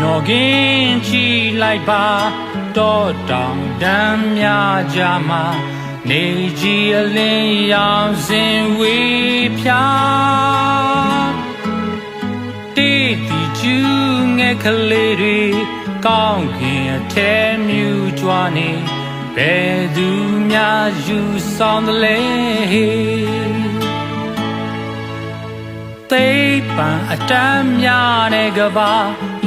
တော်ကင်းချီလိုက်ပါတော့တောင်တမ်းများကြမှာနေကြီးအလင်းရောင်စင်ဝေးဖြာတေးတီကျူးငယ်ကလေးတွေကောင်းခင်အထဲမြူကြွားနေဘယ်သူများယူဆောင်တယ်လဲသိပ္ပံအတမ်းများတဲ့ကဘာ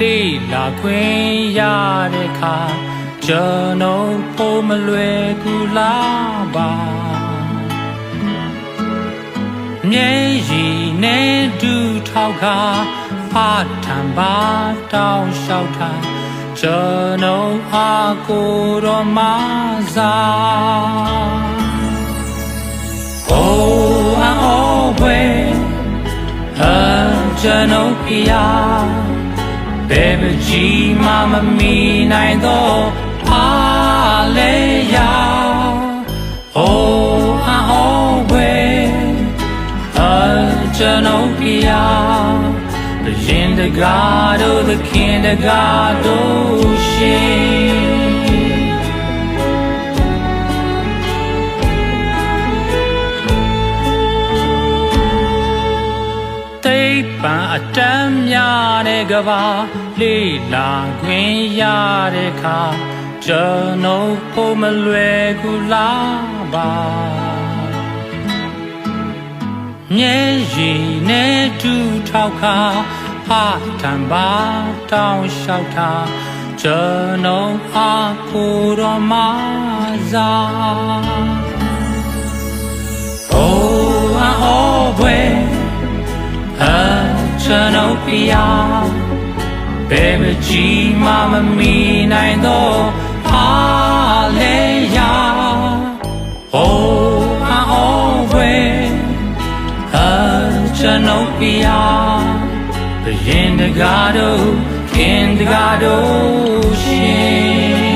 လေးလာခွင့်ရတဲ့ခါကျွန်တော်ဖို့မလွယ်ကူလားပါမြဲရည်နဲ့ဒူထောက်ခါဖတ်ထံပါတောင်းလျှောက်တာကျွန်တော်အားကိုယ်တော်မစား Oh, I'm always a Janopia Baby G Mama Me Nine Do Aleya Oh, I'm always a Janopia The Yindagado, the Kindergarten, she သိပ္ပံအတမ်းများတဲ့ကဘာ လေးလာခွင့်ရတဲ့ခါကျွန်တော်ဖို့မလွယ်ကူလားပါမြဲရည်နဲ့တူထောက်ခါဟာတံပါတောင်းလျှောက်တာကျွန်တော်အားကိုယ် တော်မစား Oh, I always Eternopia Baby G Mama Me Nine Do Aleya Oh I always Eternopia The Indagado Indagado Shin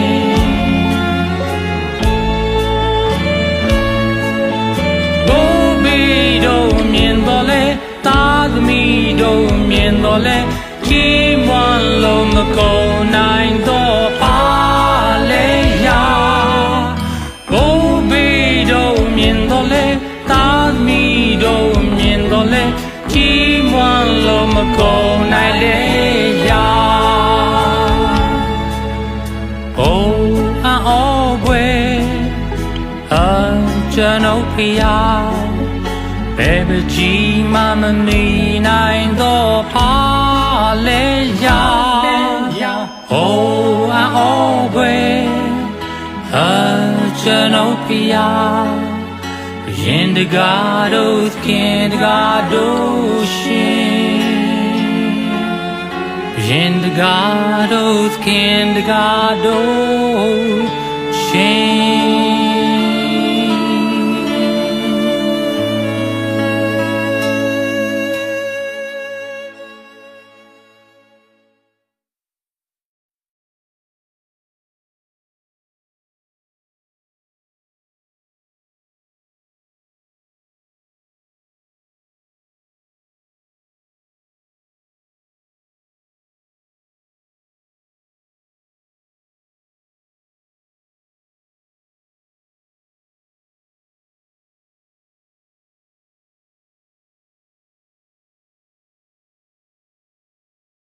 ဘိုးဘီတို့မြင်တော်လဲတာသမီတို့မြင်တော်လဲ ကြီးမွန်လုံးမကုန်နိုင်တော့ပါလေယာဘိုးဘီတို့မြင်တော်လဲတာသမီတို့မြင်တော်လဲကြီးမွန်လုံးမကုန်နိုင်လေယာ Oh, I always Eternopia Baby G Mama Me Nine Do Hallelujah. Oh, I always Hudson Opia. Yendigados, Kendigados, Yendigados, Kendigados.